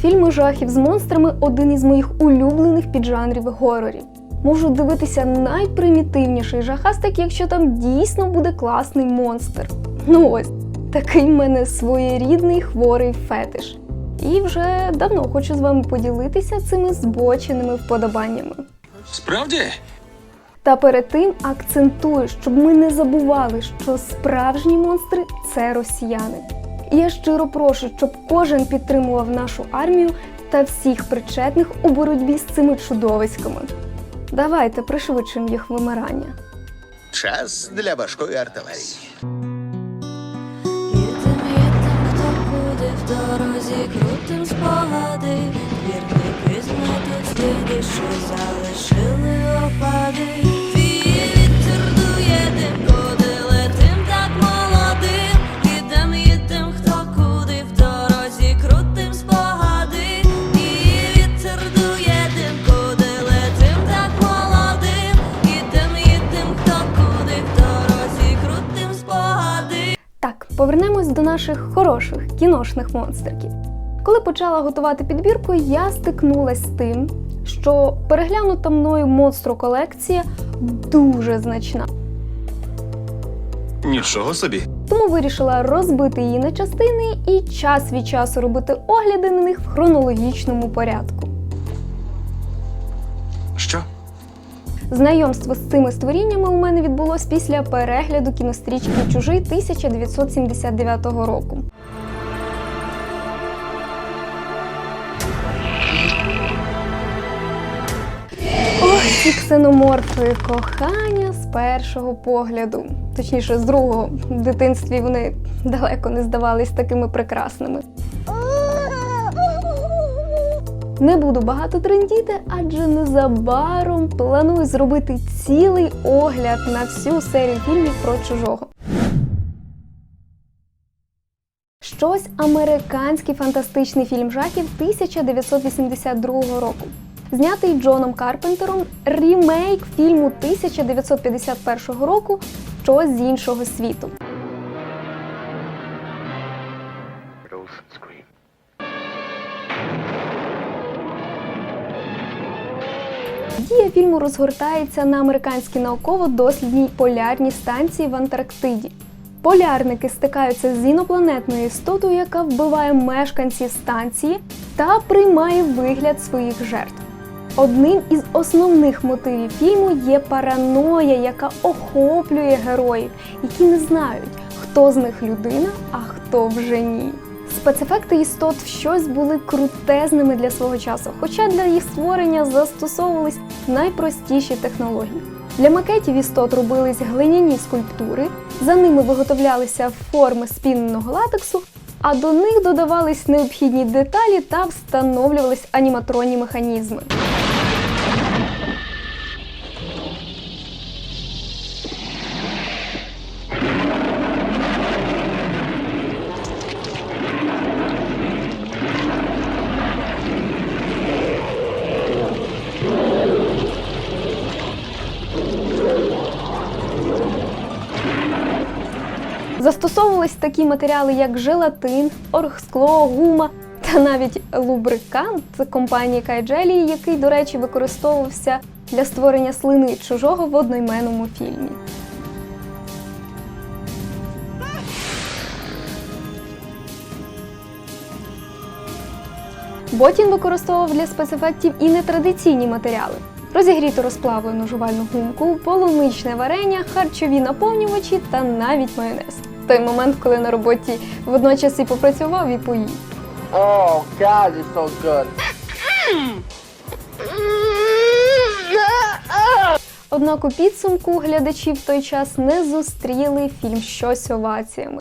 Фільми жахів з монстрами один із моїх улюблених піджанрів горорів. Можу дивитися найпримітивніший жахастик, якщо там дійсно буде класний монстр. Ну ось, такий в мене своєрідний хворий фетиш. І вже давно хочу з вами поділитися цими збоченими вподобаннями. Справді? Та перед тим акцентую, щоб ми не забували, що справжні монстри це росіяни. І я щиро прошу, щоб кожен підтримував нашу армію та всіх причетних у боротьбі з цими чудовиськами. Давайте пришвидшимо їх вимирання. Час для важкої артилерії. Їдем, їдем, хто куди в дорозі, крутим спогади, вірники зметуть сліди, що залишили опади. Наших хороших кіношних монстриків. Коли почала готувати підбірку, я стикнулася з тим, що переглянута мною монстру колекція дуже значна. Нічого собі. Тому вирішила розбити її на частини і час від часу робити огляди на них в хронологічному порядку. Знайомство з цими створіннями у мене відбулось після перегляду кінострічки Чужий 1979 року. Ох, ці ксеноморфи кохання з першого погляду. Точніше, з другого. В дитинстві вони далеко не здавались такими прекрасними. Не буду багато трендіти, адже незабаром планую зробити цілий огляд на всю серію фільмів про чужого. Щось американський фантастичний фільм жахів 1982 року. Знятий Джоном Карпентером рімейк фільму 1951 року Щось з іншого світу. Дія фільму розгортається на американській науково-дослідній полярній станції в Антарктиді. Полярники стикаються з інопланетною істотою, яка вбиває мешканців станції та приймає вигляд своїх жертв. Одним із основних мотивів фільму є параноя, яка охоплює героїв, які не знають, хто з них людина, а хто вже ні. Спецефекти істот щось були крутезними для свого часу, хоча для їх створення застосовувались найпростіші технології. Для макетів істот робились глиняні скульптури, за ними виготовлялися форми спіненого латексу, а до них додавались необхідні деталі та встановлювались аніматронні механізми. Застосовувались такі матеріали, як желатин, оргскло, гума та навіть лубрикант компанії Кайджелі, який, до речі, використовувався для створення слини чужого в одноіменному фільмі. Ботін використовував для спецефектів і нетрадиційні матеріали: розігріту розплавлену жувальну гумку, полуничне варення, харчові наповнювачі та навіть майонез. Той момент, коли на роботі водночас і попрацював, і поїв. Oh God, it's so good. Однак у підсумку глядачі в той час не зустріли фільм щось оваціями.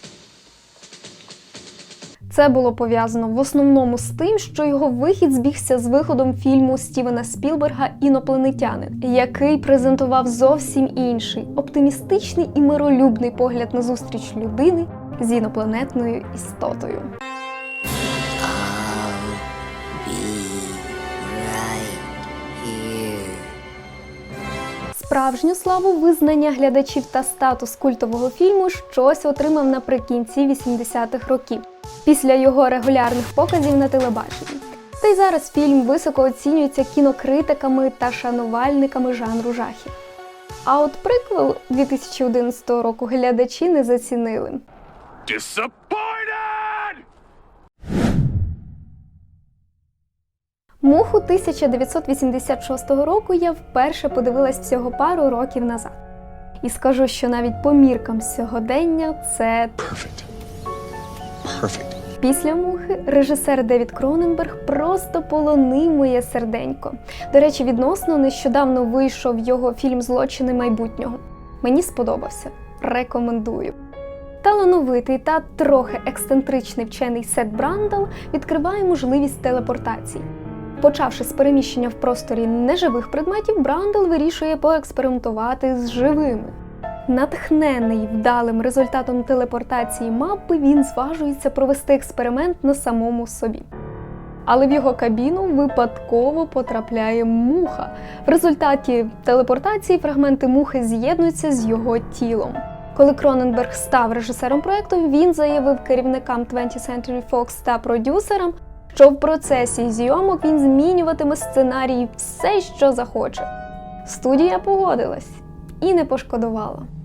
Це було пов'язано в основному з тим, що його вихід збігся з виходом фільму Стівена Спілберга Інопланетянин, який презентував зовсім інший оптимістичний і миролюбний погляд на зустріч людини з інопланетною істотою. Справжню славу визнання глядачів та статус культового фільму щось отримав наприкінці 80-х років, після його регулярних показів на телебаченні. Та й зараз фільм високо оцінюється кінокритиками та шанувальниками жанру жахів. А от приквел 2011 року глядачі не зацінили. Муху 1986 року я вперше подивилась всього пару років назад. І скажу, що навіть по міркам сьогодення це Perfect. Perfect. Після мухи режисер Девід Кроненберг просто полонив моє серденько. До речі, відносно нещодавно вийшов його фільм Злочини майбутнього. Мені сподобався. Рекомендую. Талановитий та трохи ексцентричний вчений Сет Брандал відкриває можливість телепортації. Почавши з переміщення в просторі неживих предметів, Брандл вирішує поекспериментувати з живими. Натхнений вдалим результатом телепортації мапи, він зважується провести експеримент на самому собі. Але в його кабіну випадково потрапляє муха. В результаті телепортації фрагменти мухи з'єднуються з його тілом. Коли Кроненберг став режисером проекту, він заявив керівникам 20th Century Fox та продюсерам, що в процесі зйомок він змінюватиме сценарій все, що захоче. Студія погодилась і не пошкодувала.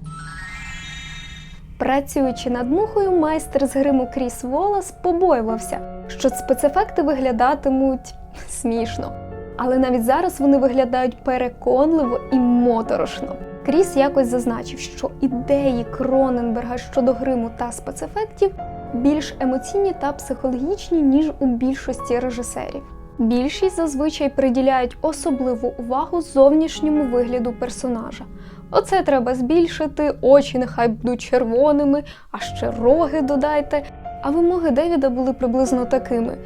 Працюючи над мухою, майстер з гриму Кріс Волас побоювався, що спецефекти виглядатимуть смішно. Але навіть зараз вони виглядають переконливо і моторошно. Кріс якось зазначив, що ідеї Кроненберга щодо гриму та спецефектів більш емоційні та психологічні, ніж у більшості режисерів. Більшість зазвичай приділяють особливу увагу зовнішньому вигляду персонажа. Оце треба збільшити, очі нехай будуть червоними, а ще роги додайте. А вимоги Девіда були приблизно такими: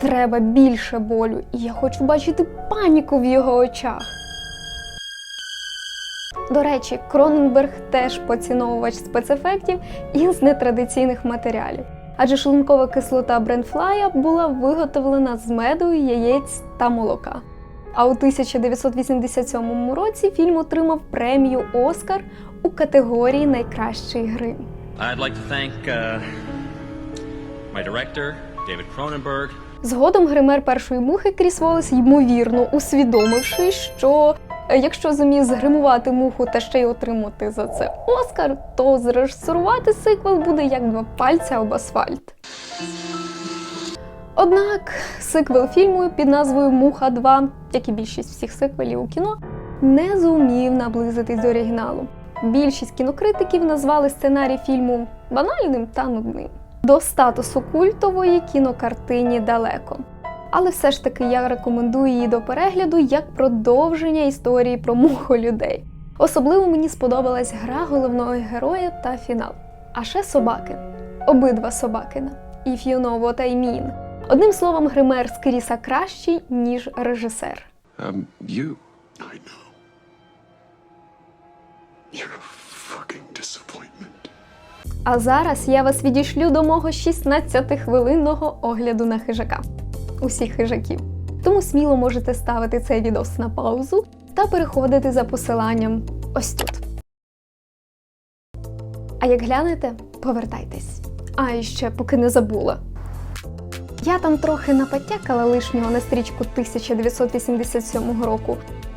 треба більше болю, і я хочу бачити паніку в його очах. До речі, Кроненберг теж поціновувач спецефектів із нетрадиційних матеріалів. Адже шлункова кислота Бренфлая була виготовлена з меду, яєць та молока. А у 1987 році фільм отримав премію Оскар у категорії Найкращий грим. I'd like to thank uh, my director, David Cronenberg, Згодом гример першої мухи Кріс Волес, ймовірно, усвідомивши, що якщо зумів згримувати муху та ще й отримати за це Оскар, то зрежисурувати сиквел буде як два пальця об асфальт. Однак сиквел фільму під назвою Муха 2, як і більшість всіх сиквелів у кіно, не зумів наблизитись до оригіналу. Більшість кінокритиків назвали сценарій фільму банальним та нудним. До статусу культової кінокартині далеко. Але все ж таки я рекомендую її до перегляду як продовження історії про муху людей. Особливо мені сподобалась гра головного героя та фінал. А ще собаки. Обидва собакина. If you know what I mean. Одним словом, гример з Кріса кращий, ніж режисер. Um, you. I know. You're a fucking disappointment. А зараз я вас відішлю до мого 16-хвилинного огляду на хижака. Усіх хижаків. Тому сміло можете ставити цей відос на паузу та переходити за посиланням ось тут. А як глянете, повертайтесь. А і ще поки не забула. Я там трохи напотякала лишнього на стрічку 1987 року,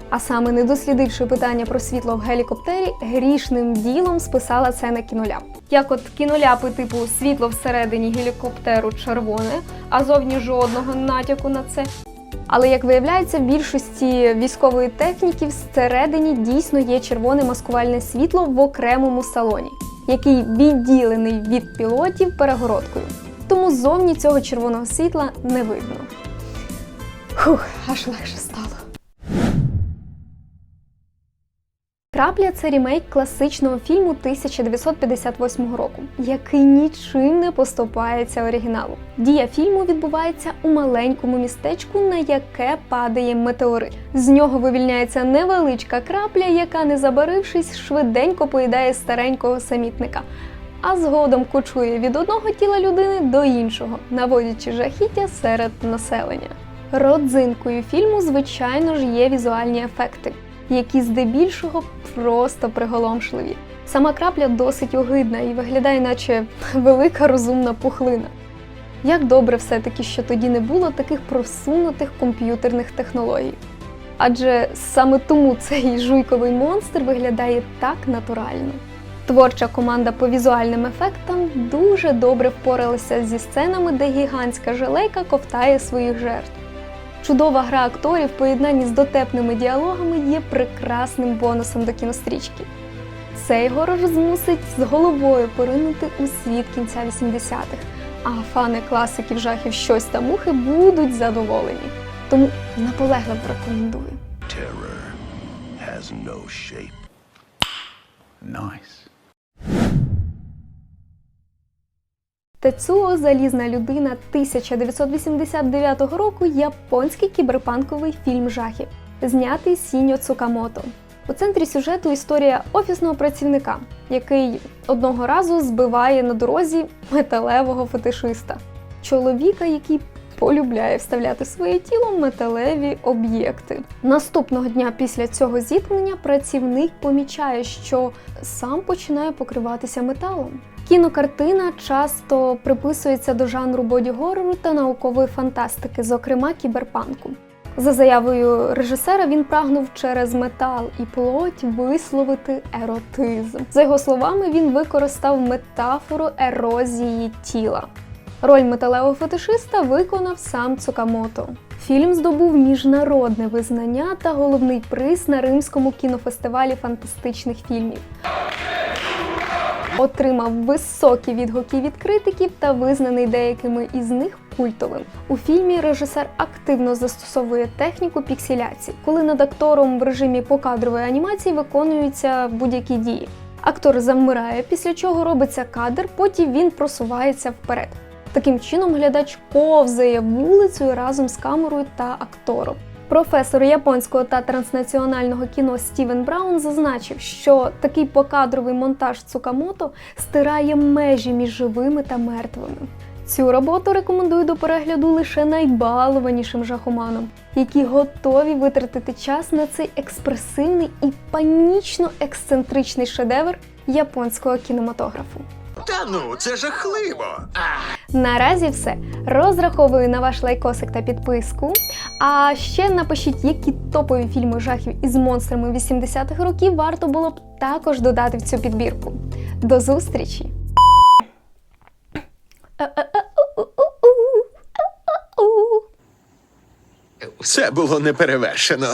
а саме не дослідивши питання про світло в гелікоптері, грішним ділом списала це на кіноляп. Як от кіноляпи типу світло всередині гелікоптеру червоне, а зовні жодного натяку на це. Але як виявляється, в більшості військової техніки всередині дійсно є червоне маскувальне світло в окремому салоні, який відділений від пілотів перегородкою. Тому ззовні цього червоного світла не видно. Фух, аж легше стало. Крапля це ремейк класичного фільму 1958 року, який нічим не поступається оригіналу. Дія фільму відбувається у маленькому містечку, на яке падає метеорит. З нього вивільняється невеличка крапля, яка, не забарившись, швиденько поїдає старенького самітника. А згодом кочує від одного тіла людини до іншого, наводячи жахіття серед населення. Родзинкою фільму, звичайно ж, є візуальні ефекти які здебільшого просто приголомшливі. Сама крапля досить огидна і виглядає, наче велика розумна пухлина. Як добре все-таки, що тоді не було таких просунутих комп'ютерних технологій. Адже саме тому цей жуйковий монстр виглядає так натурально. Творча команда по візуальним ефектам дуже добре впоралася зі сценами, де гігантська жалейка ковтає своїх жертв. Чудова гра акторів в поєднанні з дотепними діалогами є прекрасним бонусом до кінострічки. Цей горор змусить з головою поринути у світ кінця 80-х, а фани класиків жахів щось та мухи будуть задоволені. Тому наполегливо рекомендую. Terror has no shape. Nice. Тецуо Залізна людина 1989 року японський кіберпанковий фільм жахів, знятий Сіньо Цукамото. У центрі сюжету історія офісного працівника, який одного разу збиває на дорозі металевого фетишиста, чоловіка, який полюбляє вставляти своє тіло металеві об'єкти. Наступного дня після цього зіткнення працівник помічає, що сам починає покриватися металом. Кінокартина часто приписується до жанру боді-горору та наукової фантастики, зокрема кіберпанку. За заявою режисера, він прагнув через метал і плоть висловити еротизм. За його словами, він використав метафору ерозії тіла. Роль металевого фетишиста виконав сам Цукамото. Фільм здобув міжнародне визнання та головний приз на Римському кінофестивалі фантастичних фільмів. Отримав високі відгуки від критиків та визнаний деякими із них культовим. У фільмі режисер активно застосовує техніку пікселяції, коли над актором в режимі покадрової анімації виконуються будь-які дії. Актор замирає, після чого робиться кадр, потім він просувається вперед. Таким чином глядач ковзає вулицею разом з камерою та актором. Професор японського та транснаціонального кіно Стівен Браун зазначив, що такий покадровий монтаж Цукамото стирає межі між живими та мертвими. Цю роботу рекомендую до перегляду лише найбалованішим жахоманам, які готові витратити час на цей експресивний і панічно ексцентричний шедевр японського кінематографу. Та ну, це жахливо. Наразі все. Розраховую на ваш лайкосик та підписку. А ще напишіть, які топові фільми жахів із монстрами 80-х років варто було б також додати в цю підбірку. До зустрічі! Це було неперевершено.